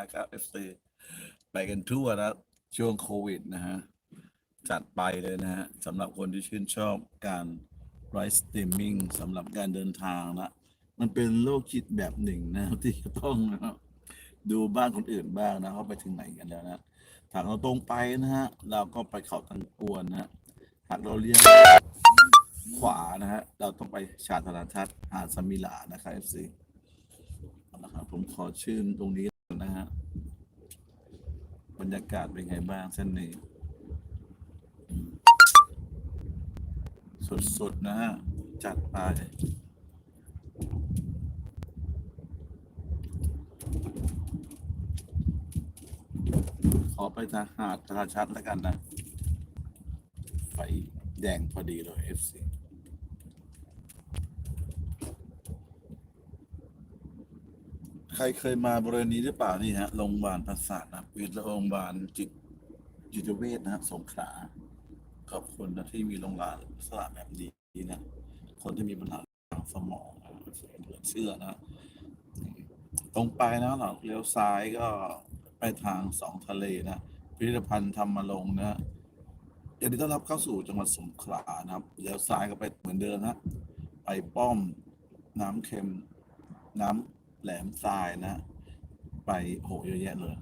นะครับเอฟซีไปกันทั่วนะช่วงโควิดนะฮะ จัดไปเลยนะฮะสำหรับคนที่ชื่นชอบการไลฟ์สตรีมมิ่งสำหรับการเดินทางนะมันเป็นโลกคิดแบบหนึ่งนะที่ต้องนะครับดูบ้านคนอื่นบ้างนะเขาไปถึงไหนกันแล้วนะหากเราตรงไปนะฮะ เราก็ไปเขาตังกวนนะหากเราเลี้ยวขวานะฮะ เราต้องไปชาตนาทัศน์หาดสมิลานะครับ FC นะครับผมขอชื่นตรงนี้ นะฮะ บรรยากาศเป็นไงบ้างเส้นนี้สุดๆนะฮะ จัดไปขอไปทางหาดทราชัดแล้วกันนะ ไฟแดงพอดีเลย FC ใค รเคยมาบริเวณนี้หรือเปล่านี่ฮะโรงพยาบาลประสาทนะวิทย์โรงพยาบาลจิตจิตเวชนะฮะสงขลาขอบคุณนะที่มีโรงพยาบาลลักษณะแบบนี้นะคนที่มีปัญหาทางสมองเหลือเชื่อนะตรงไปนะหลังเลี้ยวซ้ายก็ไปทางสองทะเลนะพิพิธภัณฑ์ธรรมลงนะยินดีต้อนรับเข้าสู่จังหวัดสงขลานะครับเลี้ยวซ้ายก็ไปเหมือนเดิมนะไปป้อมน้ำเค็มน้ำ แหลมทรายนะ ไปโหเยอะแยะเลย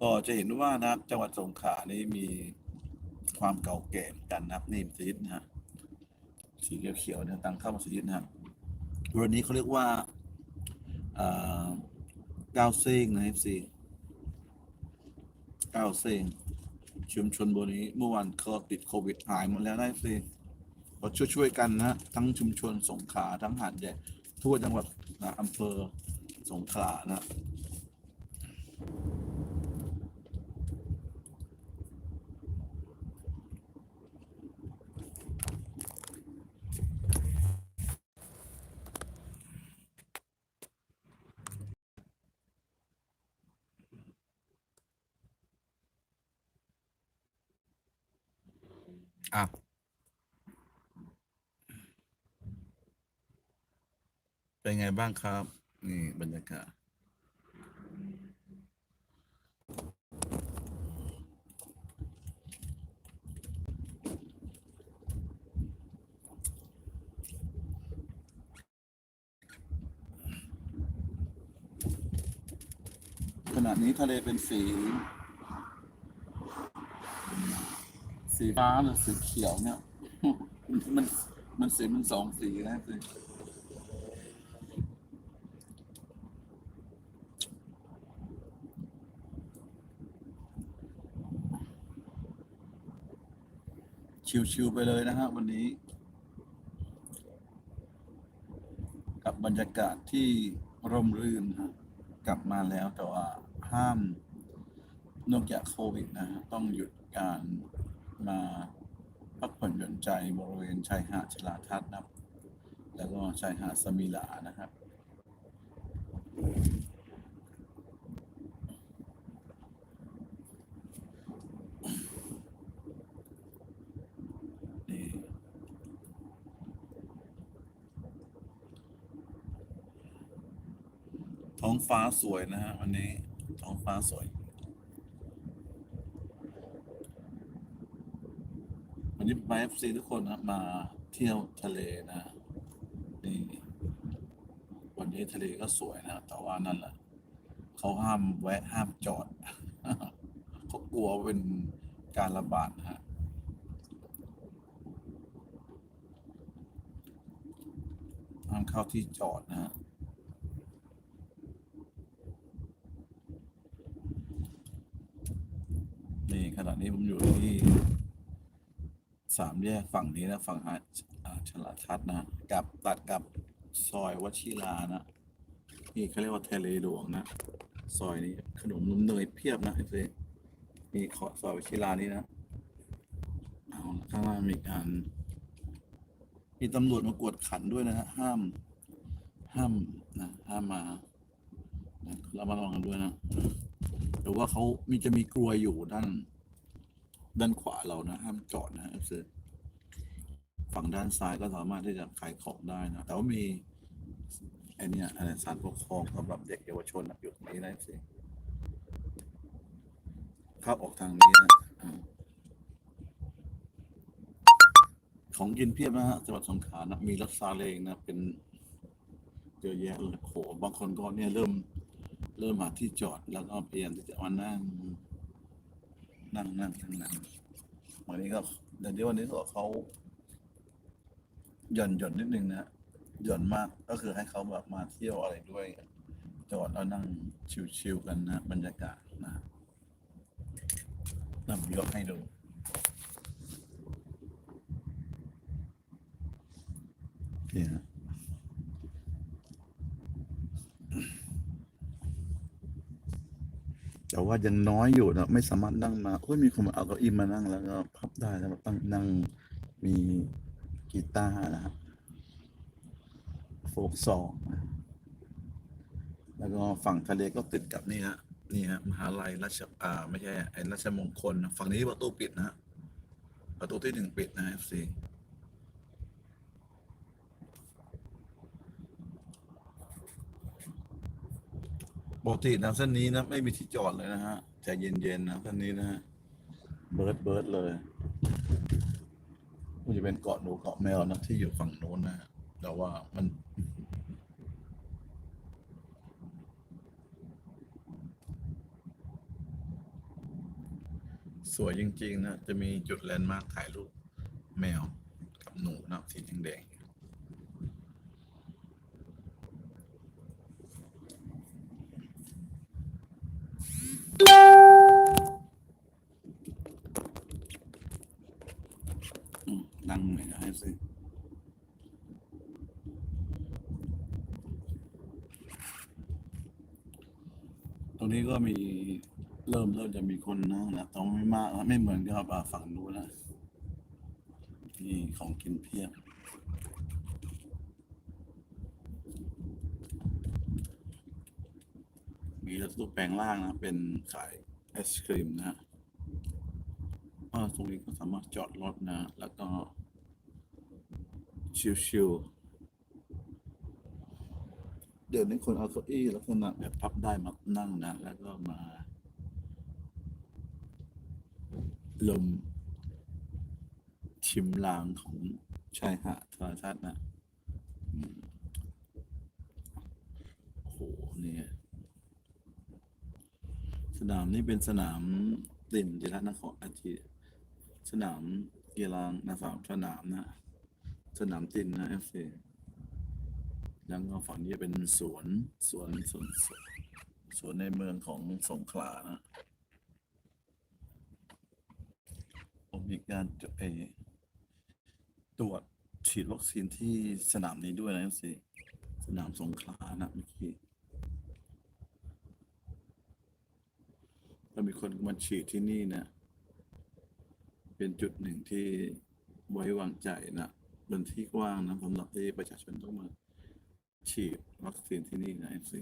ก็จะเห็นว่านะจังหวัดสงขลานี่มีความเก่าแก่กันนับนี่มสยิดนะฮะสีเขียวๆเนี่ยตั้งเข้ามัสยิดนะครับวันนี้เขาเรียกว่าอ่าก้าวเซ้งนะ FC ก้าวเซ้งชุมชนบนนี้เมื่อวานเขาติดโควิดหายหมดแล้วนะ FC ก็ช่วยๆกันนะทั้งชุมชนสงขลาทั้งหาดใหญ่ทั่วจังหวัด อำเภอสงขลานะ เป็นไงบ้างครับ นี่บรรยากาศขณะนี้ทะเลเป็นสี สีฟ้าหรือสีเขียวเนี่ย มันมันสีมันสองสีนะคือ ชิวๆไปเลยนะฮะวันนี้ กับบรรยากาศที่ร่มรื่นฮะกลับมาแล้วแต่ว่าห้ามนอกจากโควิดนะฮะต้องหยุดการมาพักผ่อนหย่อนใจบริเวณชายหาดชลาทัศน์นะครับ แล้วก็ชายหาดสมิลานะครับ นี่ ท้องฟ้าสวยนะฮะวันนี้ท้องฟ้าสวย วันนี้ไปเอฟซีทุกคนนะมาเที่ยวทะเลนะนี่วันนี้ทะเลก็สวยนะ แต่ว่านั่นแหละเขาห้ามแวะห้ามจอดเขากลัวเป็นการระบาดฮะห้ามเข้าที่จอดนะฮะ นี่ขณะนี้ผมอยู่ที่ สามแยกฝั่งนี้นะ ฝั่งหาดอ่าฉลาดทัศนะกับตัดกับซอยวชิรานะนี่เขาเรียกว่าทะเลหลวงนะ ซอยนี้ขนมนมเนยเพียบนะไอ้เมีขอซอยวชิรานี่นะเอาข้างล่างมีการมีตำรวจมากวดขันด้วยนะฮะห้าม ห้ามนะห้ามมานะระมัดระวังกันด้วยนะหรือว่าเขามีจะมีกลัวอยู่ด้าน ด้านขวาเรานะ ห้ามจอดนะเอฟซีฝั่งด้านซ้ายก็สามารถที่จะขายของได้นะ แต่ว่ามีไอเนี้ยอะไรสารปกครองสำหรับเด็กเยาวชนนะอยู่ตรงนี้นะเอฟซีเข้าออกทางนี้นะของกินเพียบนะฮะจังหวัดสงขลานะมีรถซาเล้งนะ เป็นเยอะแยะเลยโหบางคนก็เนี่ยเริ่ม เริ่มหาที่จอดแล้วก็เปลี่ยนที่จะมานั่ง นั่งนั่งนั่งนั่งวันนี้ก็เดี๋ยววันนี้ก็เขาหย่อนหย่อนนิดนึงนะหย่อนมากก็คือให้เขาแบบมาเที่ยวอะไรด้วยจอดแล้วนั่งชิวๆกันนะบรรยากาศนะนำยกให้ดูเนี่ย แต่ว่ายังน้อยอยู่นะไม่สามารถนั่งมาโอ้ยมีคนมาเอาเก้าอี้มานั่งแล้วก็พับได้แล้วตั้งนั่งมีกีตาร์นะครับโฟกซองนะแล้วก็ฝั่งทะเลก็ติดกับนี่ฮะนี่ฮะมหาลัยราชอ่าไม่ใช่ไอ้ราชมงคลนะฝั่งนี้ประตูปิดนะฮะประตูที่หนึ่งปิดนะเอฟซี กตินะเส้นนี้นะไม่มีที่จอดเลยนะฮะใจเย็นๆนะเส้นนี้นะฮะเบิร์ดเบิร์ดเลยมันจะเป็นเกาะหนูเกาะแมวนะที่อยู่ฝั่งโน้นนะฮะแต่ว่ามันสวยจริง ๆ นะ จะมีจุดแลนด์มาร์คถ่ายรูปแมว กับหนูนะสีแดงๆ ก็มีเริ่มเริ่มจะมีคนนั่งนะแต้องไม่มากไม่เหมือนกับฝั่งนู้นนะนี่ของกินเพียบมีรถตู้แปลงล่างนะ เป็นขายไอศครีมนะฮะอ่าตรงนี้ก็สามารถจอดรถนะ แล้วก็ชิวๆ เดี๋ยวนี้คนเอาเก้าอี้ลักษณะแบบพับได้มานั่งนะแล้วก็มา ลม ชิมลางของชายหาดธรรมชาตินะโอ้โหเนี่ยสนามนี้เป็นสนามติ่นจิรนครอาทิสนามกีฬานาสามสนามนะ สนามตินนะเอฟซี แล้วก็ฝั่งนี้เป็นสวนสวนสวนสวนสวนในเมืองของสงขลานะผมมีการจะไปตรวจฉีดวัคซีนที่สนามนี้ด้วยนะเอฟซีสนามสงขลานะเมื่อกี้ก็มีคนมาฉีดที่นี่นะเป็นจุดหนึ่งที่ไว้วางใจนะเป็นที่กว้างนะสำหรับที่ประชาชนต้องมา ฉีดวัคซีนที่นี่นะสิ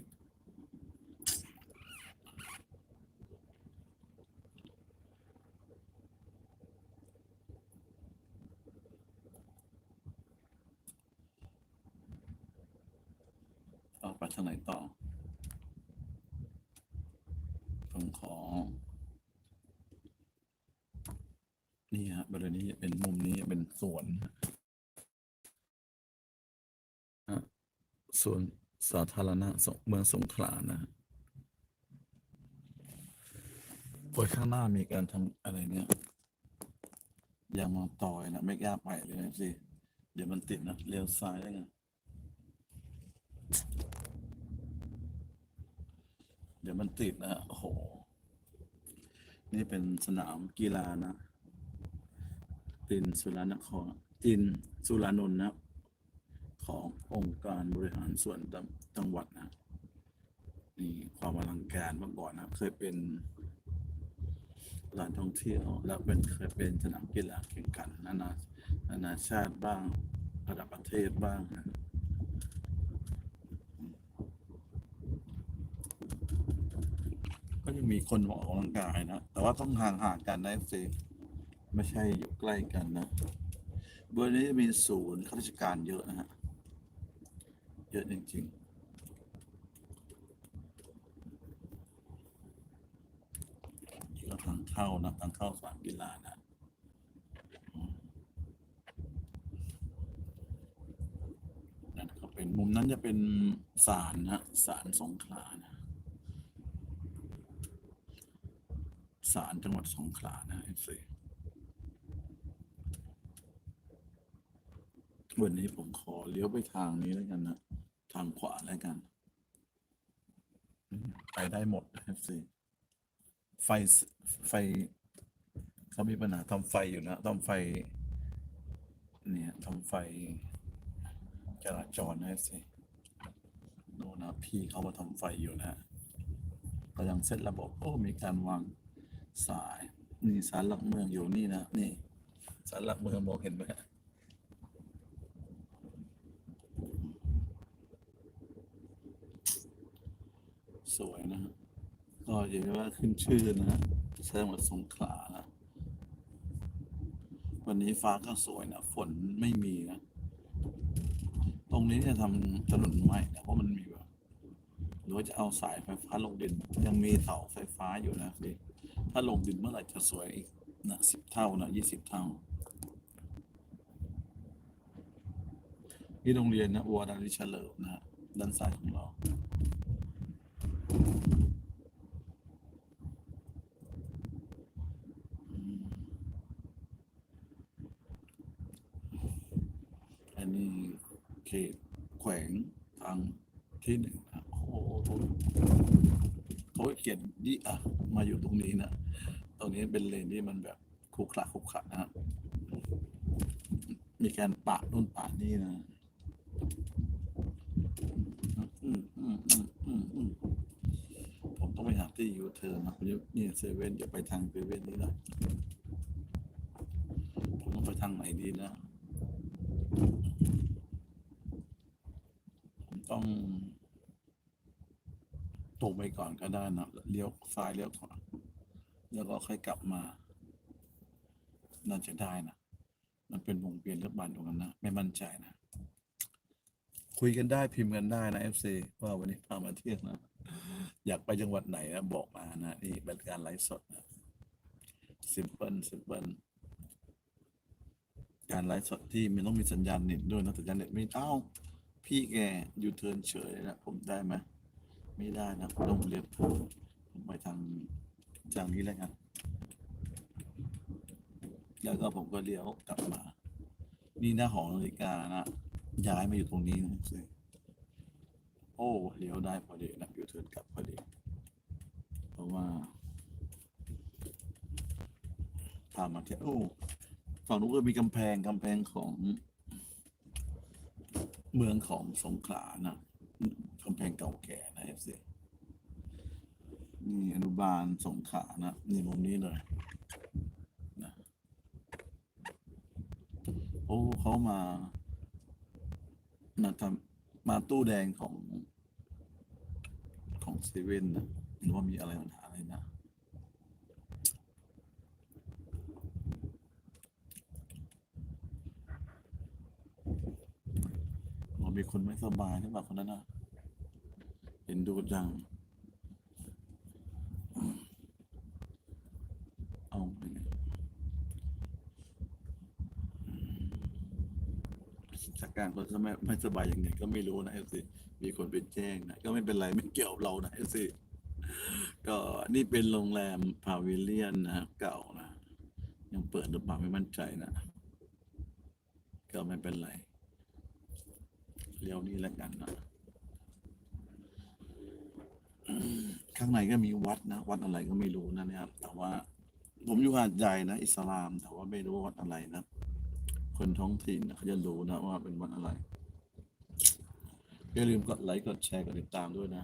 เอาไปทางไหนต่อผมของ นี่ฮะบริเวณนี้เป็นมุมนี้เป็นสวน ส่วนสาธารณะเมืองสงขลานะโอ้ยข้างหน้ามีการทำอะไรเนี่ยยางมาต่อยนะ ไม่กล้าไปเลยนะสิ เดี๋ยวมันติดนะเลี้ยวซ้ายได้ไงเดี๋ยวมันติดนะโอ้โห นี่เป็นสนามกีฬานะ ตินสุรานครตินสุรานนท์นะ ขององค์การบริหารส่วนจังจังหวัดนะนี่ความอลังการเมื่อก่อนนะเคยเป็นลานท่องเที่ยว แล้วเป็นเคยเป็นสนามกีฬาแข่งขันนานานานาชาติบ้างระดับประเทศบ้างนะก็ยังมีคนออกกำลังกายนะ แต่ว่าต้องห่างๆกันนะเอฟซีไม่ใช่อยู่ใกล้กันนะบริเวณนี้จะมีศูนย์ข้าราชการเยอะนะฮะ ยอะจริงๆอีกทางเข้านะทางเข้าสนามกีฬานะนั่นก็เป็นมุมนั้นจะเป็นศาลนะศาลสงขลานะศาลจังหวัดสงขลานะเอฟซีวันนี้ผมขอเลี้ยวไปทางนี้แล้วกันนะ ทางขวาแล้วกันอืมไปได้หมดนะเอฟซีไฟสไฟเขามีปัญหาทำไฟอยู่นะทำไฟ เนี่ยทำไฟจราจรนะสิโน่นนะพี่เขามาทำไฟอยู่นะกำลังเซตระบบ โอ้ มีการวางสาย นี่สารหลักเมืองอยู่นี่นะ นี่ สารหลักเมืองมองเห็นไหม สวยนะฮะก็เรียกว่าขึ้นชื่อนะฮะจังหวัดสงขลานะวันนี้ฟ้าก็สวยนะ ฝนไม่มีนะ ตรงนี้จะทำถนนใหม่นะเพราะมันมีแบบหรือจะเอาสายไฟฟ้าลงดิน ยังมีเสาไฟฟ้าอยู่นะถ้าลงดินเมื่อไหร่จะสวยอีกนะสิบเท่านะยี่สิบเท่าที่โรงเรียนนะวัวดาริเฉลิมนะฮะด้านซ้ายของเรา อันนี้เขตแขวงทางที่หนึ่งนะโอ้โห เขียนดีอะมาอยู่ตรงนี้นะตรงนี้เป็นเลนที่มันแบบขรุขระขรุขระนะฮะมีการปะนู่นปะนี่นะอืมอืมอืมอืมอืมผมต้องไปหาที่ยูเทิร์นนะผมจะนี่เซเว่นจะไปทางเซเว่นนี่นะผมต้องไปทางไหนดีนะ ผมต้อง ตรงไปก่อนก็ได้นะเลี้ยวซ้ายเลี้ยวขวาแล้วก็ค่อยกลับมา น่าจะได้นะมันเป็นวงเวียนรถบัสตรงนั้นนะไม่มั่นใจนะ คุยกันได้พิมพ์กันได้นะเอฟซีว่าวันนี้พามาเที่ยวนะ อยากไปจังหวัดไหนนะบอกมานะนี่เป็นการไลฟ์สดนะซิมเพิลซิมเพิลการไลฟ์สดที่มันต้องมีสัญญาณเน็ตด้วยนะสัญญาณเน็ตไม่เอ้าพี่แกยูเทิร์นเฉยนะผมได้ไหม ไม่ได้นะผมต้องเรียกผมไปทางทางนี้แล้วกันแล้วก็ผมก็เลี้ยวกลับมา นี่หน้าหอนาฬิกานะย้ายมาอยู่ตรงนี้นะโอ้เลี้ยวได้พอดีนะอยู่เทินกลับพอดี เพราะว่าพามาเที่ยวโอ้ฝั่งนู้นก็มีกำแพงกำแพงของเมืองของสงขลานะ กำแพงเก่าแก่นะเอฟซีนี่อนุบาลสงขานะ นี่มุมนี้เลยนะโอ้เขามานะทำมาตู้แดงของของเซเว่นนะหรือว่ามีอะไรปัญหาอะไรนะอ๋อมีคนไม่สบายหรือเปล่าคนนั้นนะ เห็นดูจัง เอาไปไงอืมจากการคนไม่ไม่สบายอย่างไงก็ไม่รู้นะเอสิมีคนไปแจ้งนะ ก็ไม่เป็นไรไม่เกี่ยวเรานะเอสิก็นี่เป็นโรงแรมพาวิเลียนนะเก่านะ ยังเปิดหรือเปล่าไม่มั่นใจนะ ก็ไม่เป็นไรเลี้ยวนี้แล้วกันนะอืม ข้างในก็มีวัดนะ วัดอะไรก็ไม่รู้นะเนี่ยครับแต่ว่าผมอยู่หาดใหญ่นะ อิสลาม แต่ว่าไม่รู้วัดอะไรนะ คนท้องถิ่นเขาจะรู้นะว่าเป็นวัดอะไร อย่าลืมกดไลค์ กดแชร์ กดติดตามด้วยนะ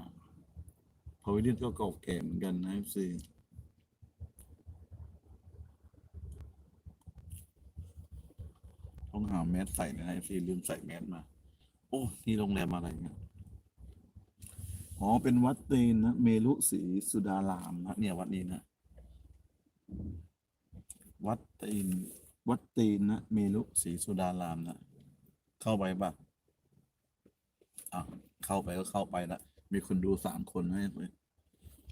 พาวิเลียนก็เก่าแก่เหมือนกันนะเอฟซีต้องหาแมสใส่นะไอฟซีลืมใส่แมสมา โอ้ นี่โรงแรมอะไรเนี่ย อ๋อ เป็นวัดเตนนะ เมลุศรีสุดารามนะเนี่ยวัดนี้นะ วัดเตนวัดเตนนะ เมลุศรีสุดารามนะ เข้าไปปะอะ เข้าไปก็เข้าไปละมีคนดูสามคนให้เลย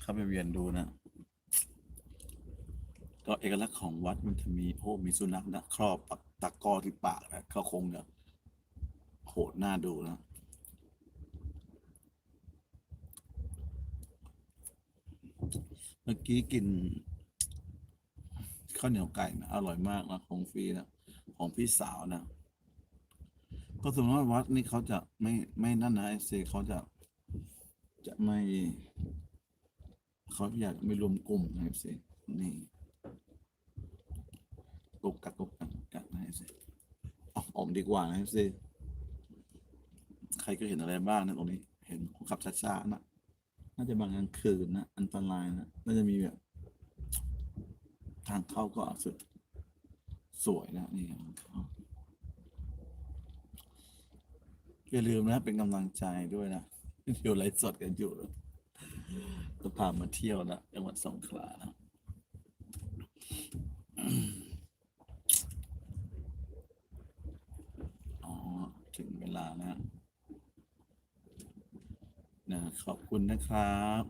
เข้าไปเวียนดูนะ ก็เอกลักษณ์ของวัดมันจะมีโอ้มีสุนัขนะ ครอบปักตะก้อที่ปากนะเขาคงจะโหดหน้าดูนะ เมื่อกี้กินข้าวเหนียวไก่นะอร่อยมากนะของฟรีนะของพี่สาวนะก็สมมติว่าวัดนี่เขาจะไม่ไม่นั่นนะไอเซเขาจะจะไม่เขาอยากไม่รวมกลุ่มนะไอเซนี่กกกักกกกักกักนะไอเซออกออกดีกว่านะไอเซใครก็เห็นอะไรบ้างนะตรงนี้ เห็นคนขับช้าๆนะ น่าจะบางกลางคืนนะ อันตรายนะ น่าจะมีแบบ ทางเข้าก็สุด สวยนะนี่อย่าลืมนะ เป็นกำลังใจด้วยนะอยู่ไลฟ์สดกันอยู่จะพามาเที่ยวนะจังหวัดสงขลานะ อ๋อ ถึงเวลานะ นะ ขอบคุณนะครับ